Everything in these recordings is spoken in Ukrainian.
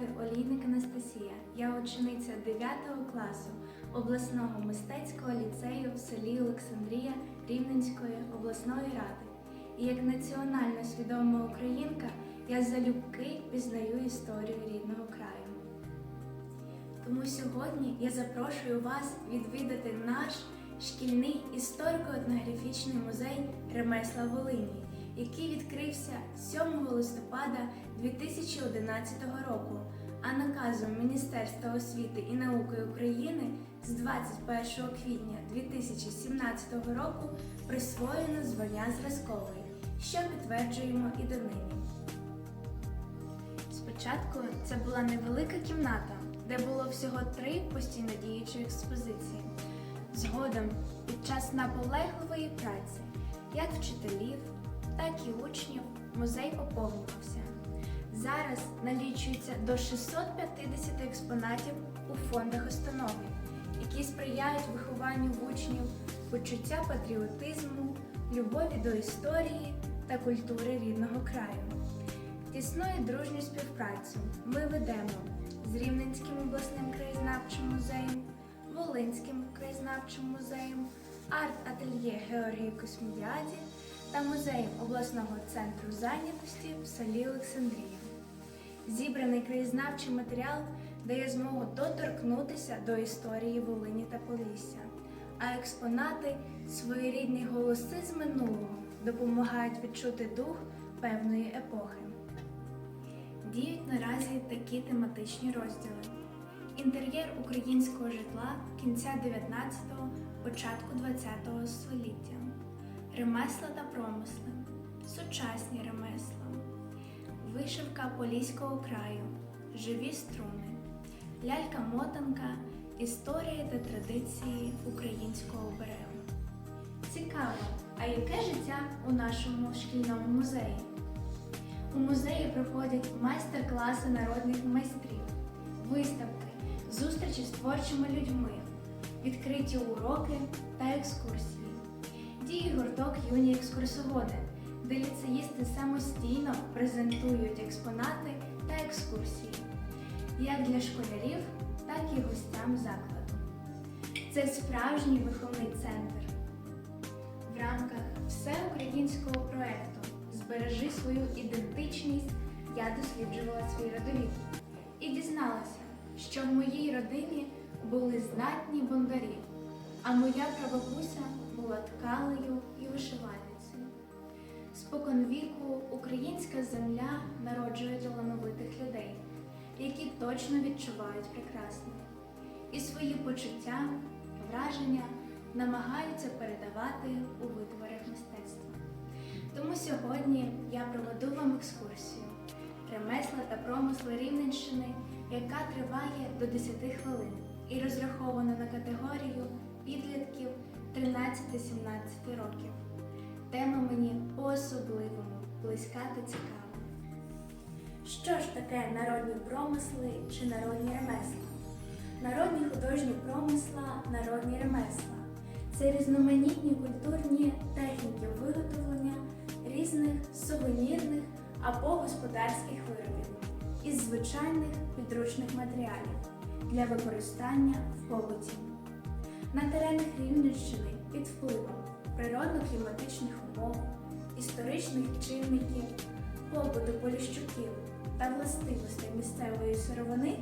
звати Олійник Анастасія. Я учениця 9 класу обласного мистецького ліцею в селі Олександрія Рівненської обласної ради. І як національно свідома українка я залюбки пізнаю історію рідного краю. Тому сьогодні я запрошую вас відвідати наш шкільний історико-етнографічний музей Ремесла Волині, який відкрився 7 листопада 2011 року, а наказом Міністерства освіти і науки України з 21 квітня 2017 року присвоєно звання зразкової, що підтверджуємо і донині. Спочатку це була невелика кімната, де було всього три постійно діючі експозиції. Згодом, під час наполегливої праці, як вчителів, так і учнів, музей поповнювався. Зараз налічується до 650 експонатів у фондах установи, які сприяють вихованню учнів почуття патріотизму, любові до історії та культури рідного краю. Тісну дружню співпрацю ми ведемо з Рівненським обласним краєзнавчим музеєм, Волинським краєзнавчим музеєм, арт-ательє Георгії Космодіаді та музеєм обласного центру зайнятості в селі Олександрія. Зібраний краєзнавчий матеріал дає змогу доторкнутися до історії Волині та Полісся, а експонати своєрідні голоси з минулого допомагають відчути дух певної епохи. Діють наразі такі тематичні розділи: інтер'єр українського житла кінця 19-го, початку 20-го століття, ремесла та промисли, сучасні ремесла, вишивка Поліського краю, живі струни, лялька-мотанка, історія та традиції українського берегу. Цікаво, а яке життя у нашому шкільному музеї? У музеї проходять майстер-класи народних майстрів, виставки, зустрічі з творчими людьми, відкриті уроки та екскурсії. Діє гурток юні екскурсоводи, де ліцеїсти самостійно презентують експонати та екскурсії, як для школярів, так і гостям закладу. Це справжній виховний центр. В рамках всеукраїнського проекту Збережи свою ідентичність я досліджувала свій родовід і дізналася, що в моїй родині були знатні бондарі, а моя прабабуся була ткалею і вишивальницею. Спокон віку українська земля народжує талановитих людей, які точно відчувають прекрасне, і свої почуття, враження намагаються передавати у витворах мистецтва. Тому сьогодні я проведу вам екскурсію ремесла та промисли Рівненщини, яка триває до 10 хвилин і розрахована на категорію підлітків 13-17 років. Тема мені по-особливому близька та цікава. Що ж таке народні промисли чи народні ремесла? Народні художні промисла, народні ремесла це різноманітні культурні техніки виготовлення різних сувенірних або господарських виробів із звичайних підручних матеріалів для використання в побуті. На теренах Рівненщини під впливом природно-кліматичних умов, історичних чинників, побуту поліщуків та властивостей місцевої сировини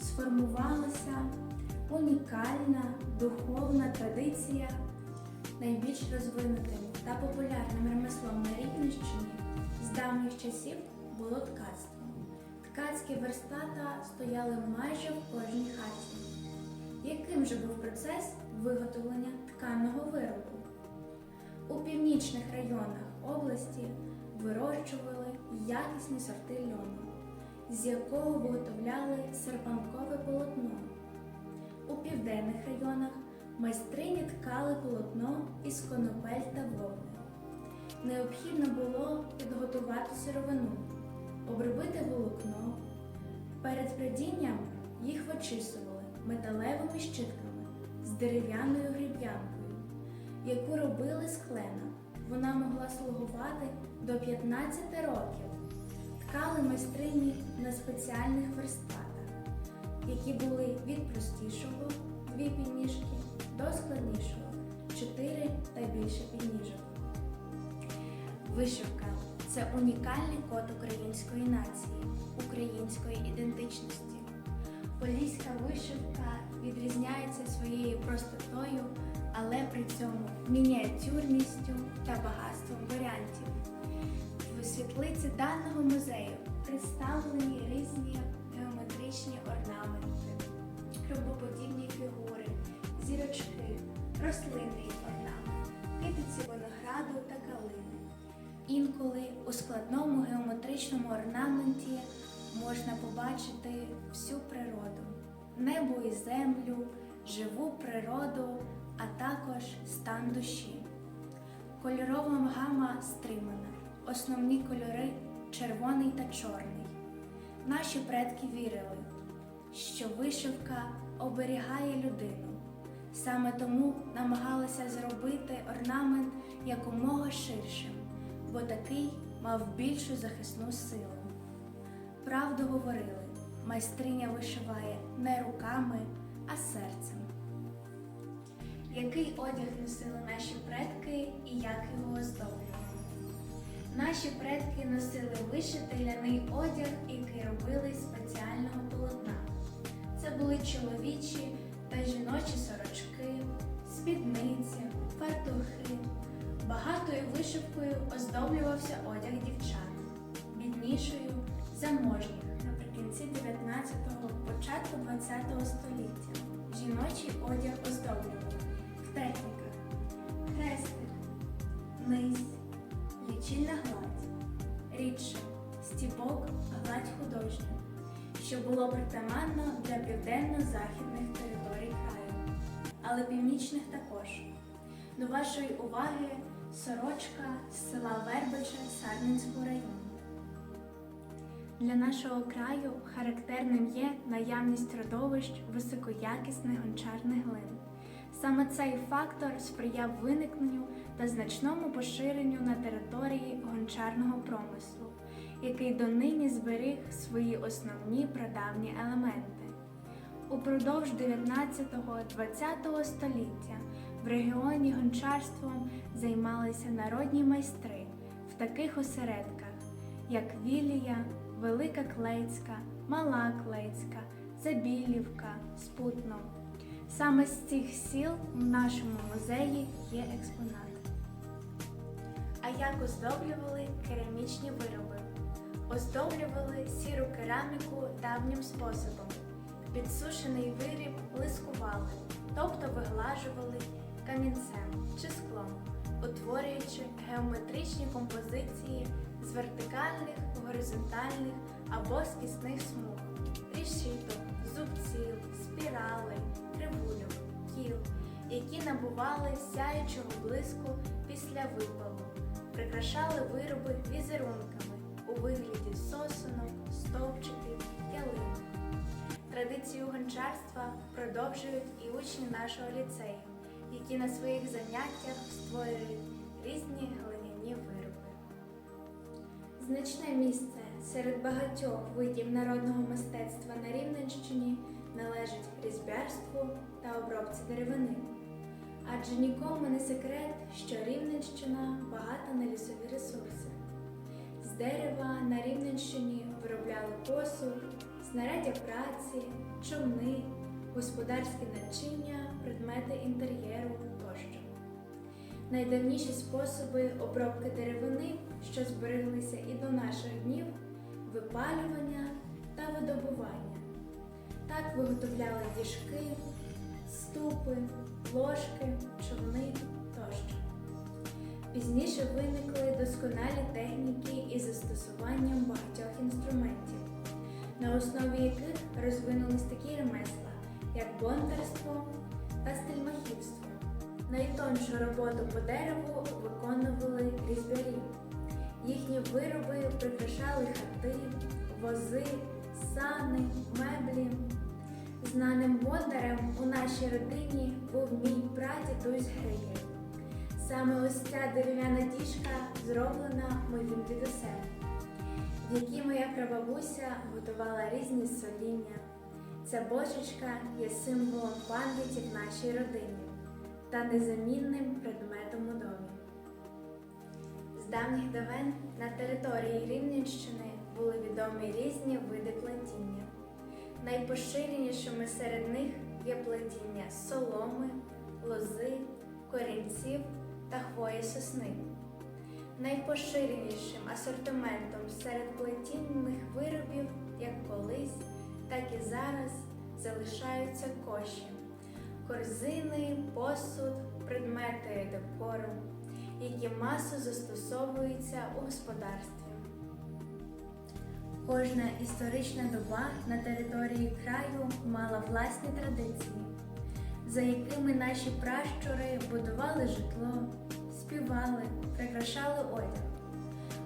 сформувалася унікальна духовна традиція найбільш розвинутим та популярним ремеслом на Рівненщині з давніх часів було ткацтво. Ткацькі верстата стояли майже в кожній хаті. Яким же був процес виготовлення тканого виробу? У північних районах області вирощували якісні сорти льону, з якого виготовляли серпанкове полотно. У південних районах майстрині ткали полотно із конопель та вовни. Необхідно було підготувати сировину, обробити волокно. Перед прядінням їх вичісували металевими щитками з дерев'яною гріб'янкою, яку робили з клена. Вона могла слугувати до 15 років. Ткали майстрині на спеціальних верстатах, які були від простішого дві підніжки до складнішого чотири та більше підніжок. Вишивка це унікальний код української нації, української ідентичності. Поліська вишивка відрізняється своєю простотою, але при цьому мініатюрністю та багатством варіантів. В світлиці даного музею представлені різні геометричні орнаменти, кругоподібні фігури, зірочки, рослинний орнамент, китиці винограду та калини. Інколи у складному геометричному орнаменті можна побачити всю природу, небо і землю, живу природу, а також стан душі. Кольорова гама стримана, основні кольори червоний та чорний. Наші предки вірили, що вишивка оберігає людину. Саме тому намагалися зробити орнамент якомога ширшим, бо такий мав більшу захисну силу. Правду говорили, майстриня вишиває не руками, а серцем. Який одяг носили наші предки і як його оздоблювали? Наші предки носили вишитий ляний одяг, який робили з спеціального полотна. Це були чоловічі та жіночі сорочки, спідниці, фартухи. Багатою вишивкою оздоблювався одяг дівчат, але північних також. До вашої уваги сорочка з села Вербича Сарненського району. Для нашого краю характерним є наявність родовищ високоякісних гончарних глин. Саме цей фактор сприяв виникненню та значному поширенню на території гончарного промислу, який донині зберіг свої основні прадавні елементи. Упродовж 19-20 століття в регіоні гончарством займалися народні майстри в таких осередках, як Вілія, Велика Клейцька, Мала Клейцька, Забілівка, Спутно. Саме з цих сіл в нашому музеї є експонат. А як оздоблювали керамічні вироби? Оздоблювали сіру кераміку давнім способом. Підсушений виріб лискували, тобто виглажували камінцем чи склом, утворюючи геометричні композиції з вертикальних, горизонтальних або скісних смуг, рішіток, зубців, спіралей, кривульок, кіл, які набували сяючого блиску після випалу, прикрашали вироби візерунками у вигляді сосунок, стовпчиків, ялинок. Традицію гончарства продовжують і учні нашого ліцею, які на своїх заняттях створюють різні глиняні вироби. Значне місце серед багатьох видів народного мистецтва на Рівненщині належить різьбярству та обробці деревини. Адже нікому не секрет, що Рівненщина багата на лісові ресурси. З дерева на Рівненщині виробляли посуд, знаряддя праці, човни, господарські начиння, предмети інтер'єру тощо. Найдавніші способи обробки деревини, що збереглися і до наших днів, випалювання та видобування. Так виготовляли діжки, ступи, ложки, човни тощо. Пізніше виникли досконалі техніки із застосуванням багатьох інструментів, на основі яких розвинулись такі ремесла, як бондарство та стельмахівство. Найтоншу роботу по дереву виконували різьбярі. Їхні вироби прикрашали хати, вози, сани, меблі. Знаним бондарем у нашій родині був мій прадідусь Григір. Саме ось ця дерев'яна діжка зроблена моїм дідусем. В якій моя прабабуся готувала різні соління. Ця бочечка є символом пам'яті в нашій родині та незамінним предметом у домі. З давніх давен на території Рівненщини були відомі різні види плетіння. Найпоширенішими серед них є плетіння соломи, лози, корінців та хвої сосни. Найпоширенішим асортиментом серед плетінних виробів, як колись, так і зараз, залишаються коші, корзини, посуд, предмети декору, які масово застосовуються у господарстві. Кожна історична доба на території краю мала власні традиції, за якими наші пращури будували житло, співали, прикрашали одяг.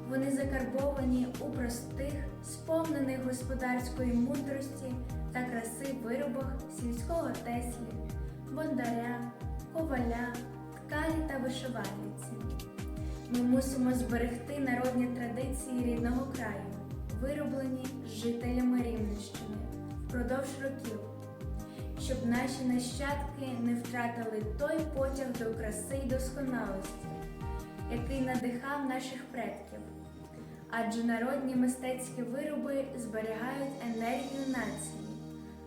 Вони закарбовані у простих, сповнених господарської мудрості та краси виробах сільського теслі, бондаря, коваля, ткалі та вишивальниці. Ми мусимо зберегти народні традиції рідного краю, вироблені жителями Рівненщини впродовж років, щоб наші нащадки не втратили той потяг до краси й досконалості, який надихав наших предків. Адже народні мистецькі вироби зберігають енергію нації,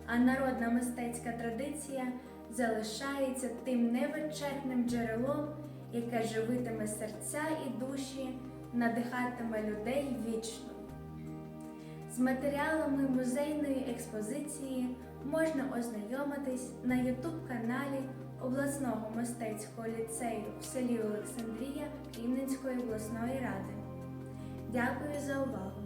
а народна мистецька традиція залишається тим невичерпним джерелом, яке живитиме серця і душі, надихатиме людей вічно. З матеріалами музейної експозиції можна ознайомитись на ютуб-каналі обласного мистецького ліцею в селі Олександрія Рівненської обласної ради. Дякую за увагу!